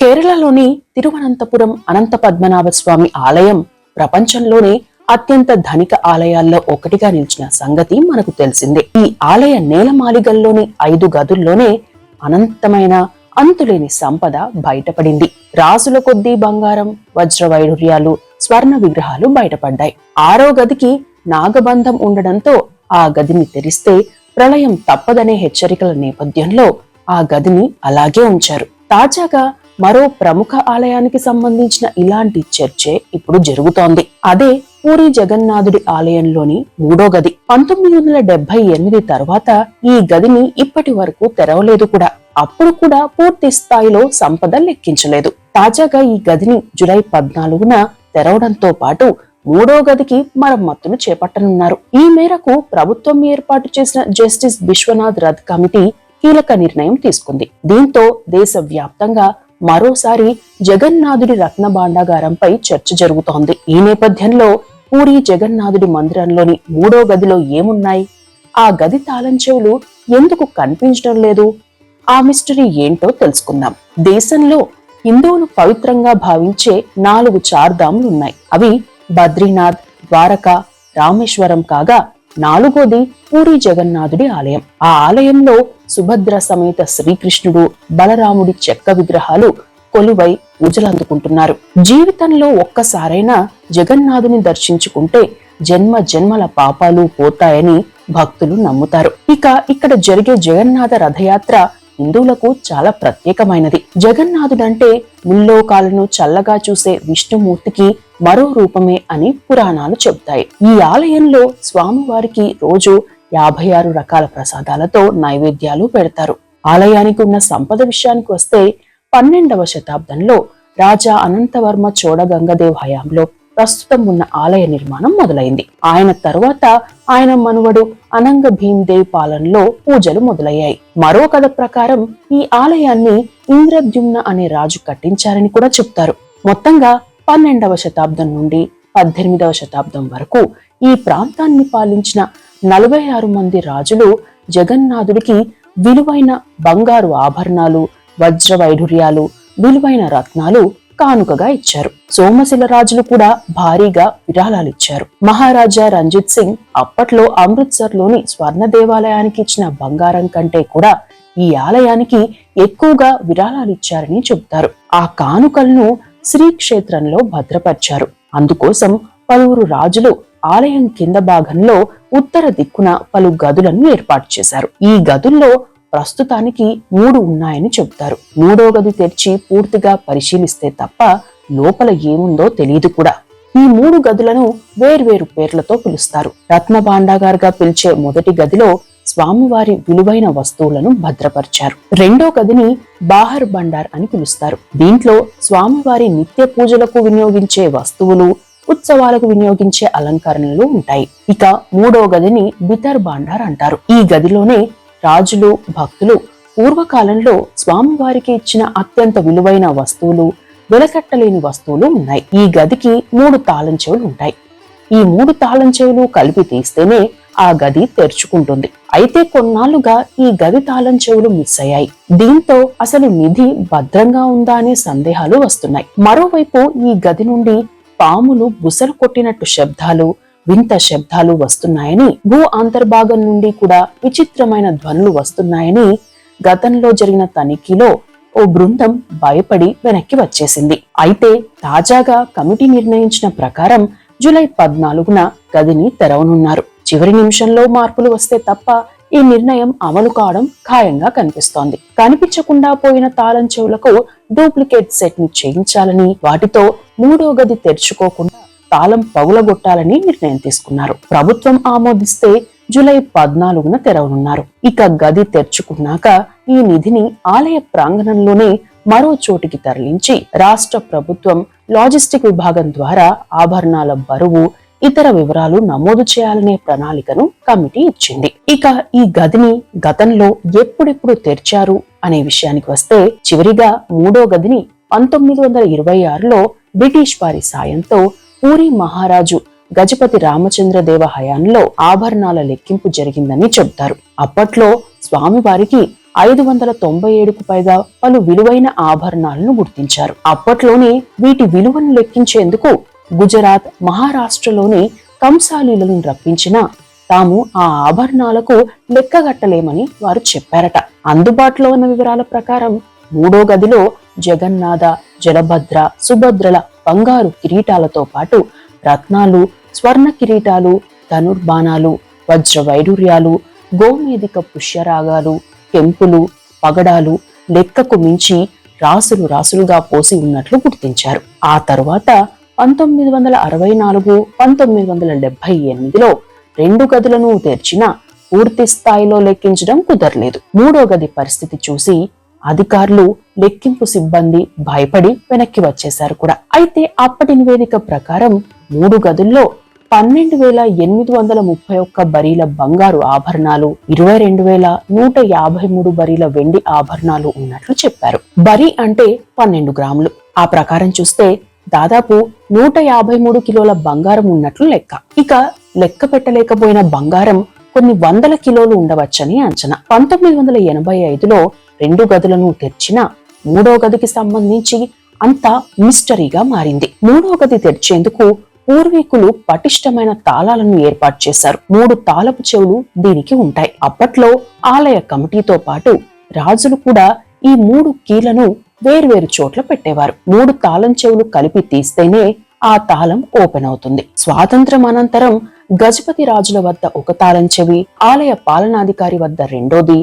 కేరళలోని తిరువనంతపురం అనంత పద్మనాభ స్వామి ఆలయం ప్రపంచంలోనే అత్యంత ధనిక ఆలయాల్లో ఒకటిగా నిలిచిన సంగతి మనకు తెలిసిందే. ఈ ఆలయ నేలమాలిగల్లోని ఐదు గదుల్లోనే అనంతమైన అంతులేని సంపద బయటపడింది. రాజుల కొద్దీ బంగారం వజ్ర వైఢూర్యాలు స్వర్ణ విగ్రహాలు బయటపడ్డాయి. ఆరో గదికి నాగబంధం ఉండడంతో ఆ గదిని తెరిస్తే ప్రళయం తప్పదనే హెచ్చరికల నేపథ్యంలో ఆ గదిని అలాగే ఉంచారు. తాజాగా మరో ప్రముఖ ఆలయానికి సంబంధించిన ఇలాంటి చర్చే ఇప్పుడు జరుగుతోంది. అదే పూరి జగన్నాథుడి ఆలయంలోని మూడో గది. పంతొమ్మిది వందల డెబ్బై ఎనిమిది తర్వాత ఈ గదిని ఇప్పటి వరకు తెరవలేదు కూడా. అప్పుడు కూడా పూర్తి స్థాయిలో సంపద లెక్కించలేదు. తాజాగా ఈ గదిని జులై పద్నాలుగున తెరవడంతో పాటు మూడో గదికి మరమ్మతులు చేపట్టనున్నారు. ఈ మేరకు ప్రభుత్వం ఏర్పాటు చేసిన జస్టిస్ విశ్వనాథ్ రథ్ కమిటీ కీలక నిర్ణయం తీసుకుంది. దీంతో దేశవ్యాప్తంగా మరోసారి జగన్నాథుడి రత్న భాండాగారంపై చర్చ జరుగుతోంది. ఈ నేపథ్యంలో పూరి జగన్నాథుడి మందిరంలోని మూడో గదిలో ఏమున్నాయి? ఆ గది తాళం చెవులు ఎందుకు కనిపించడం లేదు? ఆ మిస్టరీ ఏంటో తెలుసుకుందాం. దేశంలో హిందువులు పవిత్రంగా భావించే నాలుగు చార్ధాములు ఉన్నాయి అవి బద్రీనాథ్ ద్వారక రామేశ్వరం కాగా నాలుగోది పూరి జగన్నాథుడి ఆలయం. ఆ ఆలయంలో సుభద్ర సమేత శ్రీకృష్ణుడు బలరాముడి చెక్క విగ్రహాలు కొలువై పూజలందుకుంటున్నారు జీవితంలో ఒక్కసారైనా జగన్నాథుని దర్శించుకుంటే జన్మ జన్మల పాపాలు పోతాయని భక్తులు నమ్ముతారు. ఇక ఇక్కడ జరిగే జగన్నాథ రథయాత్ర హిందువులకు చాలా ప్రత్యేకమైనది. జగన్నాథుడంటే ముల్లోకాలను చల్లగా చూసే విష్ణుమూర్తికి మరో రూపమే అని పురాణాలు చెబుతాయి. ఈ ఆలయంలో స్వామివారికి రోజు యాభై ఆరు రకాల ప్రసాదాలతో నైవేద్యాలు పెడతారు. ఆలయానికి ఉన్న సంపద విషయానికి వస్తే పన్నెండవ శతాబ్దంలో రాజా అనంతవర్మ చోడగంగదేవ్ హయాంలో ప్రస్తుతం ఉన్న ఆలయ నిర్మాణం మొదలైంది. ఆయన తరువాత ఆయన మనువడు అనంగ భీమ్దేవ్ పాలనలో పూజలు మొదలయ్యాయి. మరో కథ ప్రకారం ఈ ఆలయాన్ని ఇంద్రద్యుమ్న అనే రాజు కట్టించారని కూడా చెప్తారు. మొత్తంగా పన్నెండవ శతాబ్దం నుండి పద్దెనిమిదవ శతాబ్దం వరకు ఈ ప్రాంతాన్ని పాలించిన నలభై ఆరు మంది రాజులు జగన్నాథుడికి విలువైన బంగారు ఆభరణాలు వజ్ర వైఢుర్యాలు విలువైన రత్నాలు కానుకగా ఇచ్చారు. సోమశిల రాజులు కూడా భారీగా విరాళాలిచ్చారు మహారాజా రంజిత్ సింగ్ అప్పట్లో అమృత్సర్లోని స్వర్ణ దేవాలయానికి ఇచ్చిన బంగారం కంటే కూడా ఈ ఆలయానికి ఎక్కువగా విరాళాలిచ్చారని చెబుతారు. ఆ కానుకలను శ్రీక్షేత్రంలో భద్రపరిచారు. అందుకోసం పలువురు రాజులు ఆలయం కింద భాగంలో ఉత్తర దిక్కున పలు గదులను ఏర్పాటు చేశారు. ఈ గదుల్లో ప్రస్తుతానికి మూడు ఉన్నాయని చెబుతారు. మూడో గది తెరిచి పూర్తిగా పరిశీలిస్తే తప్ప లోపల ఏముందో తెలియదు కూడా. ఈ మూడు గదులను వేర్వేరు పేర్లతో పిలుస్తారు. రత్న భాండాగారుగా పిలిచే మొదటి గదిలో స్వామివారి విలువైన వస్తువులను భద్రపరిచారు. రెండో గదిని బాహర్ బండార్ అని పిలుస్తారు. దీంట్లో స్వామివారి నిత్య పూజలకు వినియోగించే వస్తువులు ఉత్సవాలకు వినియోగించే అలంకరణలు ఉంటాయి. ఇక మూడో గదిని బితర్ బాండార్ అంటారు. ఈ గదిలోనే రాజులు భక్తులు పూర్వకాలంలో స్వామివారికి ఇచ్చిన అత్యంత విలువైన వస్తువులు వెలకట్టలేని వస్తువులు ఉన్నాయి. ఈ గదికి మూడు తాళం చెవులు ఉంటాయి. ఈ మూడు తాళం చెవులు కలిపి తీస్తేనే ఆ గది తెరుచుకుంటుంది. అయితే కొన్నాళ్ళుగా ఈ గది తాళం చెవులు మిస్ అయ్యాయి. దీంతో అసలు నిధి భద్రంగా ఉందా అనే సందేహాలు వస్తున్నాయి. మరోవైపు ఈ గది నుండి పాములు బుసలు కొట్టినట్టు శబ్దాలు వింత శబ్దాలు వస్తున్నాయని భూ అంతర్భాగం నుండి కూడా విచిత్రమైన ధ్వనులు వస్తున్నాయని గతంలో జరిగిన తనిఖీలో ఓ బృందం భయపడి వెనక్కి వచ్చేసింది. అయితే తాజాగా కమిటీ నిర్ణయించిన ప్రకారం జూలై పద్నాలుగున గదిని తెరవనున్నారు. చివరి నిమిషంలో మార్పులు వస్తే తప్ప ఈ నిర్ణయం అమలు కావడం ఖాయంగా కనిపిస్తోంది. కనిపించకుండా పోయిన తాళం చెవులకు డూప్లికేట్ సెట్ని చేయించాలని వాటితో మూడో గది తెరుచుకోకుండా తాళం పగులగొట్టాలని నిర్ణయం తీసుకున్నారు. ప్రభుత్వం ఆమోదిస్తే జూలై పద్నాలుగున తెరవనున్నారు. ఇక గది తెరుచుకున్నాక ఈ నిధిని ఆలయ ప్రాంగణంలోనే మరో చోటికి తరలించి రాష్ట్ర ప్రభుత్వం లాజిస్టిక్ విభాగం ద్వారా ఆభరణాల బరువు ఇతర వివరాలు నమోదు చేయాలనే ప్రణాళికను కమిటీ ఇచ్చింది. ఇక ఈ గదిని గతంలో ఎప్పుడెప్పుడు తెరిచారు అనే విషయానికి వస్తే చివరిగా మూడో గదిని పంతొమ్మిది వందల ఇరవై ఆరులో బ్రిటిష్ వారి సాయంతో పూరి మహారాజు గజపతి రామచంద్రదేవ హయాంలో ఆభరణాల లెక్కింపు జరిగిందని చెబుతారు. అప్పట్లో స్వామివారికి ఐదు వందల తొంభై ఏడుకు పైగా పలు విలువైన ఆభరణాలను గుర్తించారు. అప్పట్లోనే వీటి విలువను లెక్కించేందుకు గుజరాత్ మహారాష్ట్రలోని కంసాలీలను రప్పించిన తాము ఆ ఆభరణాలకు లెక్కగట్టలేమని వారు చెప్పారట. అందుబాటులో ఉన్న వివరాల ప్రకారం మూడో గదిలో జగన్నాథ జలభద్ర సుభద్రల బంగారు కిరీటాలతో పాటు రత్నాలు స్వర్ణ కిరీటాలు ధనుర్బాణాలు వజ్ర వైడూర్యాలు గోమేదిక పుష్యరాగాలు కెంపులు పగడాలు లెక్కకు మించి రాసులు రాసులుగా పోసి ఉన్నట్లు గుర్తించారు. ఆ తరువాత పంతొమ్మిది వందల అరవై నాలుగు పంతొమ్మిది వందల డెబ్బై ఎనిమిదిలో రెండు గదులను తెరిచిన పూర్తి స్థాయిలో లెక్కించడం కుదరలేదు. మూడో గది పరిస్థితి చూసి అధికారులు లెక్కింపు సిబ్బంది భయపడి వెనక్కి వచ్చేశారు కూడా. అయితే అప్పటి నివేదిక ప్రకారం మూడు గదుల్లో పన్నెండు వేల ఎనిమిది వందల ముప్పై ఒక్క బరీల బంగారు ఆభరణాలు ఇరవై రెండు వేల నూట యాభై మూడు బరీల వెండి ఆభరణాలు ఉన్నట్లు చెప్పారు. బరీ అంటే పన్నెండు గ్రాములు. ఆ ప్రకారం చూస్తే దాదాపు నూట యాభై మూడు కిలోల బంగారం ఉన్నట్లు లెక్క. ఇక లెక్క పెట్టలేకపోయిన బంగారం కొన్ని వందల కిలోలు ఉండవచ్చని అంచనా. పంతొమ్మిది వందల ఎనభై ఐదులో రెండు గదులను తెరిచిన మూడో గదికి సంబంధించి అంతా మిస్టరీగా మారింది. మూడో గది తెరిచేందుకు పూర్వీకులు పటిష్టమైన తాళాలను ఏర్పాటు చేశారు. మూడు తాళపు చెవులు దీనికి ఉంటాయి. అప్పట్లో ఆలయ కమిటీతో పాటు రాజులు కూడా ఈ మూడు కీలను వేర్వేరు చోట్ల పెట్టేవారు. మూడు తాళం చెవులు కలిపి తీస్తేనే ఆ తాళం ఓపెన్ అవుతుంది. స్వాతంత్రం అనంతరం గజపతి రాజుల వద్ద ఒక తాళం చెవి ఆలయ పాలనాధికారి వద్ద రెండోది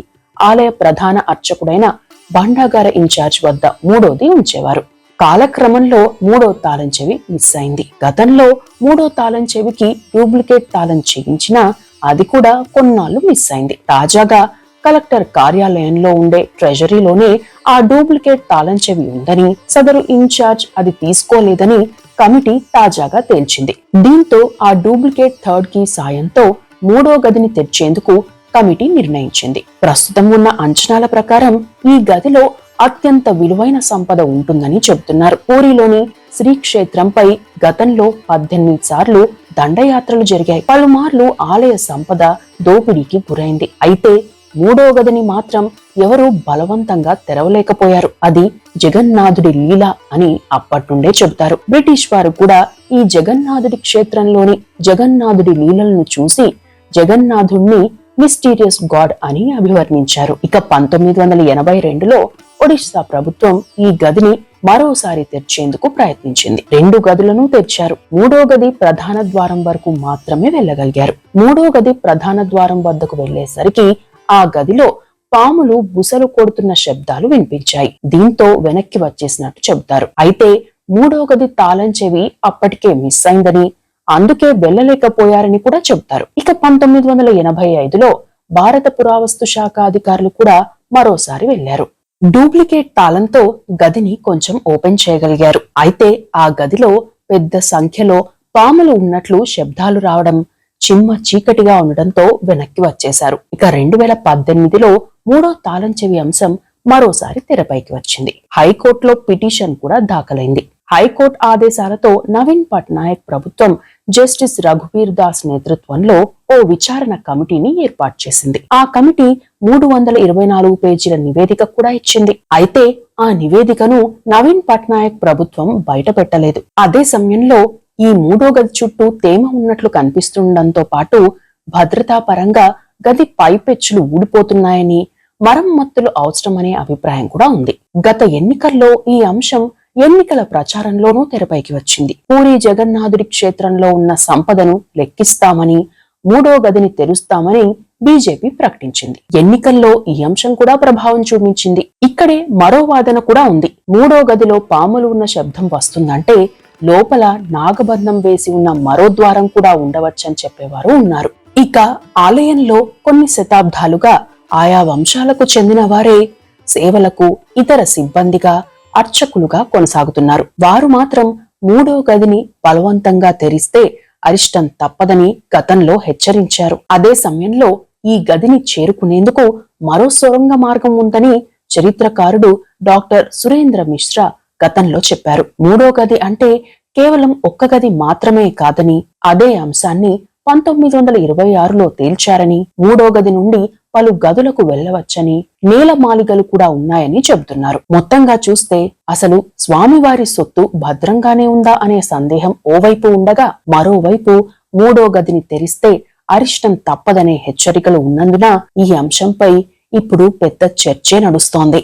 ఆలయ ప్రధాన అర్చకుడైన భాండాగార ఇన్ఛార్జ్ వద్ద మూడోది ఉంచేవారు. కాలక్రమంలో మూడో తాళం చెవి మిస్ అయింది. గతంలో మూడో తాళం చెవికి డూప్లికేట్ తాళం చేయించినా అది కూడా కొన్నాళ్ళు మిస్ అయింది. తాజాగా కలెక్టర్ కార్యాలయంలో ఉండే ట్రెజరీలోనే ఆ డూప్లికేట్ తాళం చెవి ఉందని సదరు ఇన్ఛార్జ్ అది తీసుకోలేదని కమిటీ తాజాగా తేల్చింది. దీంతో ఆ డూప్లికేట్ థర్డ్ కీ సాయంతో మూడో గదిని తెచ్చేందుకు కమిటీ నిర్ణయించింది. ప్రస్తుతం ఉన్న అంచనాల ప్రకారం ఈ గదిలో అత్యంత విలువైన సంపద ఉంటుందని చెబుతున్నారు. పూరిలోని శ్రీక్షేత్రంపై గతంలో పద్దెనిమిది సార్లు దండయాత్రలు జరిగాయి. పలుమార్లు ఆలయ సంపద దోపిడీకి గురైంది. అయితే మూడో గదిని మాత్రం ఎవరూ బలవంతంగా తెరవలేకపోయారు. అది జగన్నాథుడి లీల అని అప్పట్నుండే చెబుతారు. బ్రిటిష్ వారు కూడా ఈ జగన్నాథుడి క్షేత్రంలోని జగన్నాథుడి లీలలను చూసి జగన్నాథుణ్ణి మిస్టీరియస్ గాడ్ అని అభివర్ణించారు. ఇక పంతొమ్మిది వందల ఎనభై రెండులో ఒడిశా ప్రభుత్వం ఈ గదిని మరోసారి తెరిచేందుకు ప్రయత్నించింది. రెండు గదులను తెరిచారు. మూడో గది ప్రధాన ద్వారం వరకు మాత్రమే వెళ్ళగలిగారు. మూడో గది ప్రధాన ద్వారం వద్దకు వెళ్ళేసరికి ఆ గదిలో పాములు బుసలు కొడుతున్న శబ్దాలు వినిపించాయి. దీంతో వెనక్కి వచ్చేసినట్టు చెబుతారు. అయితే మూడో గది తాళం చెవి అప్పటికే మిస్ అయిందని అందుకే వెళ్ళలేకపోయారని కూడా చెబుతారు. ఇక పంతొమ్మిది వందల ఎనభై ఐదులో భారత పురావస్తు శాఖ అధికారులు కూడా మరోసారి వెళ్ళారు డూప్లికేట్ తాళంతో గదిని కొంచెం ఓపెన్ చేయగలిగారు. అయితే ఆ గదిలో పెద్ద సంఖ్యలో పాములు ఉన్నట్లు శబ్దాలు రావడం చిమ్మ చీకటిగా ఉండడంతో వెనక్కి వచ్చేశారు. ఇక రెండు వేల పద్దెనిమిదిలో మూడో తాళం చెవి అంశం మరోసారి తెరపైకి వచ్చింది. హైకోర్టులో పిటిషన్ కూడా దాఖలైంది. హైకోర్టు ఆదేశాలతో నవీన్ పట్నాయక్ ప్రభుత్వం జస్టిస్ రఘువీర్ దాస్ నేతృత్వంలో ఓ విచారణ కమిటీని ఏర్పాటు చేసింది. ఆ కమిటీ మూడు వందల ఇరవై నాలుగు పేజీల నివేదిక కూడా ఇచ్చింది. అయితే ఆ నివేదికను నవీన్ పట్నాయక్ ప్రభుత్వం బయట పెట్టలేదు అదే సమయంలో ఈ మూడో గది చుట్టూ తేమ ఉన్నట్లు కనిపిస్తుండటంతో పాటు భద్రతా పరంగా గది పైపెచ్చులు ఊడిపోతున్నాయని మరమ్మత్తులు అవసరమనే అభిప్రాయం కూడా ఉంది. గత ఎన్నికల్లో ఈ అంశం ఎన్నికల ప్రచారంలోనూ తెరపైకి వచ్చింది. పూరి జగన్నాథుడి క్షేత్రంలో ఉన్న సంపదను లెక్కిస్తామని మూడో గదిని తెరుస్తామని బీజేపీ ప్రకటించింది. ఎన్నికల్లో ఈ అంశం కూడా ప్రభావం చూపించింది. ఇక్కడే మరో వాదన కూడా ఉంది. మూడో గదిలో పాములు ఉన్న శబ్దం వస్తుందంటే లోపల నాగబంధం వేసి ఉన్న మరో ద్వారం కూడా ఉండవచ్చని చెప్పేవారు ఉన్నారు. ఇక ఆలయంలో కొన్ని శతాబ్దాలుగా ఆయా వంశాలకు చెందిన వారే సేవలకు ఇతర సిబ్బందిగా అర్చకులుగా కొనసాగుతున్నారు. వారు మాత్రం మూడో గదిని బలవంతంగా తెరిస్తే అరిష్టం తప్పదని గతంలో హెచ్చరించారు. అదే సమయంలో ఈ గదిని చేరుకునేందుకు మరో సొరంగ మార్గం ఉందని చరిత్రకారుడు డాక్టర్ సురేంద్ర మిశ్రా గతంలో చెప్పారు. మూడో గది అంటే కేవలం ఒక్క గది మాత్రమే కాదని అదే అంశాన్ని పంతొమ్మిది వందల ఇరవై ఆరులో తేల్చారని మూడో గది నుండి పలు గదులకు వెళ్ళవచ్చని నీలమాలిగలు కూడా ఉన్నాయని చెబుతున్నారు. మొత్తంగా చూస్తే అసలు స్వామివారి సొత్తు భద్రంగానే ఉందా అనే సందేహం ఓవైపు ఉండగా మరోవైపు మూడో గదిని తెరిస్తే అరిష్టం తప్పదనే హెచ్చరికలు ఉన్నందున ఈ అంశంపై ఇప్పుడు పెద్ద చర్చే నడుస్తోంది.